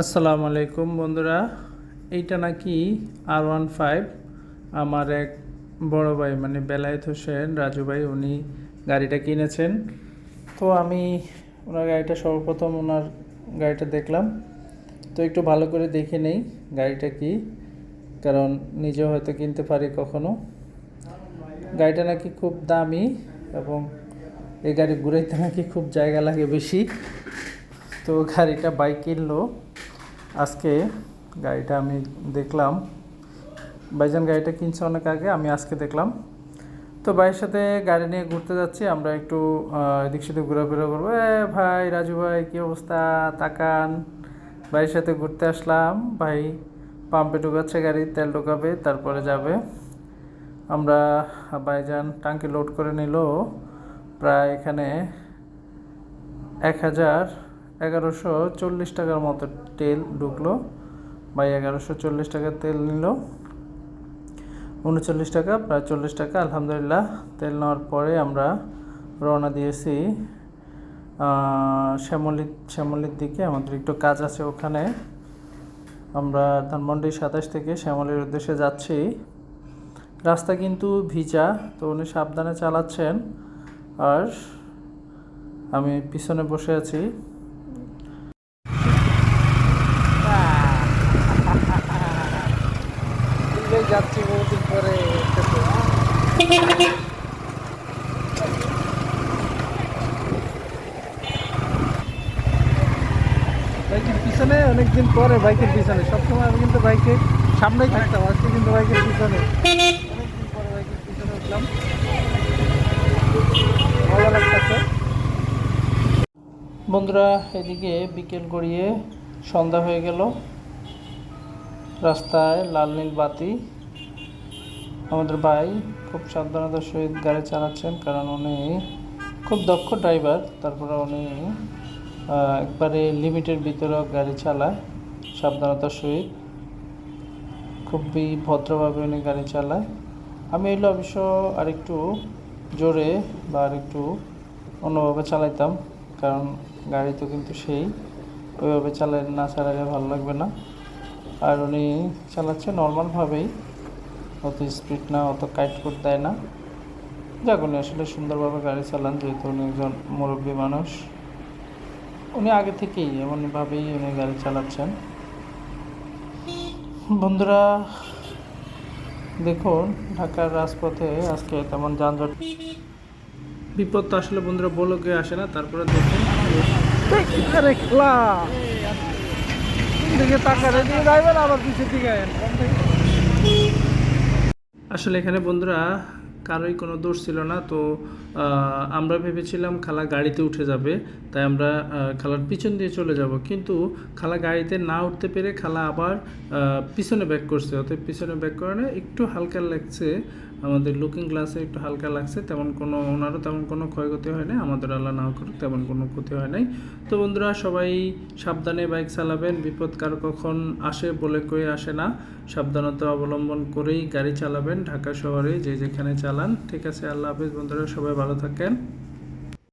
আসসালামু আলাইকুম বন্ধুরা। এইটা নাকি আর ওয়ান ফাইভ আমার এক বড় ভাই মানে বেলায়েত হোসেন রাজু ভাই, উনি গাড়িটা কিনেছেন। তো আমি ওনার গাড়িটা সর্বপ্রথম ওনার গাড়িটা দেখলাম। তো একটু ভালো করে দেখে নেই গাড়িটা কি, কারণ নিজেও হয়তো কিনতে পারি কখনো। গাড়িটা নাকি খুব দামি এবং এই গাড়ি ঘুরাইতে নাকি খুব জায়গা লাগে বেশি। তো গাড়িটা বাইক কিনলো। আজকে গাড়িটা আমি দেখলাম। ভাইজান গাড়িটা কিনছে অনেক আগে, আমি আজকে দেখলাম। তো ভাইয়ের সাথে গাড়ি নিয়ে ঘুরতে যাচ্ছি, আমরা একটু এদিক সেদিক ঘোরাফেরা করব। এ ভাই, রাজু ভাই, কী অবস্থা? তাকান। ভাইয়ের সাথে ঘুরতে আসলাম। ভাই পাম্পে ঢুকাচ্ছে গাড়ি, তেল ঢোকাবে, তারপরে যাবে। আমরা ভাইজান টাঙ্কি লোড করে নিল। প্রায় এখানে এক হাজার এগারোশো চল্লিশ টাকার মতো তেল ঢুকলো বা এগারোশো চল্লিশ টাকার তেল নিল। উনচল্লিশ টাকা প্রায় চল্লিশ টাকা আলহামদুলিল্লাহ। তেল নেওয়ার পরে আমরা রওনা দিয়েছি আহ, শ্যামলী শ্যামলীর দিকে। আমাদের একটু কাজ আছে ওখানে। আমরা ধানমন্ডি সাতাশ থেকে শ্যামলীর উদ্দেশ্যে যাচ্ছি। রাস্তা কিন্তু ভিজা তো উনি সাবধানে চালাচ্ছেন। আর আমি পিছনে বসে আছি। যাচ্ছি বহুদিন পরে বাইকের পিছনে অনেকদিন পরে বাইকের পিছনে। সবসময় আমি কিন্তু বাইকে সামনেই থাকতাম, আজকে কিন্তু বাইকের পিছনে। অনেকদিন পরে বাইকের পিছনে বন্ধুরা, এদিকে বিকেল গড়িয়ে সন্ধ্যা হয়ে গেল। রাস্তায় লাল নীল বাতি। আমাদের ভাই খুব সাবধানতার সহিত গাড়ি চালাচ্ছেন, কারণ উনি খুব দক্ষ ড্রাইভার। তারপরে উনি একবারে লিমিটের ভিতরেও গাড়ি চালায় সাবধানতার সহিত। খুবই ভদ্রভাবে উনি গাড়ি চালায়। আমি এগুলো অবশ্য আরেকটু জোরে বা আরেকটু অন্যভাবে চালাইতাম, কারণ গাড়ি তো কিন্তু সেই। ওইভাবে চালাই না চালালে ভালো লাগবে না। আর উনি চালাচ্ছে নর্মালভাবেই। অত স্পিড না, অত কাইট করতে দেয় না। যাক, উনি আসলে সুন্দরভাবে গাড়ি চালান, যেহেতু উনি একজন মুরব্বী মানুষ। উনি আগে থেকেই এমনভাবেই উনি গাড়ি চালাচ্ছেন। বন্ধুরা, দেখুন, ঢাকার রাজপথে আজকে তেমন যানজট বিপদ তো আসলে বন্ধুরা বলকে আসে না, তারপরে দেখুন। আরে খেলা। দিকে তাকারে দিয়ে যাইবেন আবার পিছের দিকে। আসলে এখানে বন্ধুরা কারোই কোনো দোষ ছিল না। তো আমরা ভেবেছিলাম খালা গাড়িতে উঠে যাবে, তাই আমরা খালার পিছন দিয়ে চলে যাব। কিন্তু খালা গাড়িতে না উঠতে পেরে খালা আবার পিছনে ব্যাক করছে। অতএব পিছনে ব্যাক করানো একটু হালকা লাগছে, আমাদের লুকিং গ্লাসে একটু হালকা লাগছে। তেমন কোনো, ওনারও তেমন কোনো ক্ষয়ক্ষতি হয় নাই, আমাদের আল্লাহ না করুক, তেমন কোনো ক্ষতি হয় নাই। তো বন্ধুরা, সবাই সাবধানে বাইক চালাবেন, বিপদ কার কখন আসে বলে কয়ে আসে না। সাবধানতা অবলম্বন করেই গাড়ি চালাবেন। ঢাকা শহরে যে যেখানে চালান ঠিক আছে আল্লাহ হাফিজ বন্ধুরা সবাই ভালো থাকেন।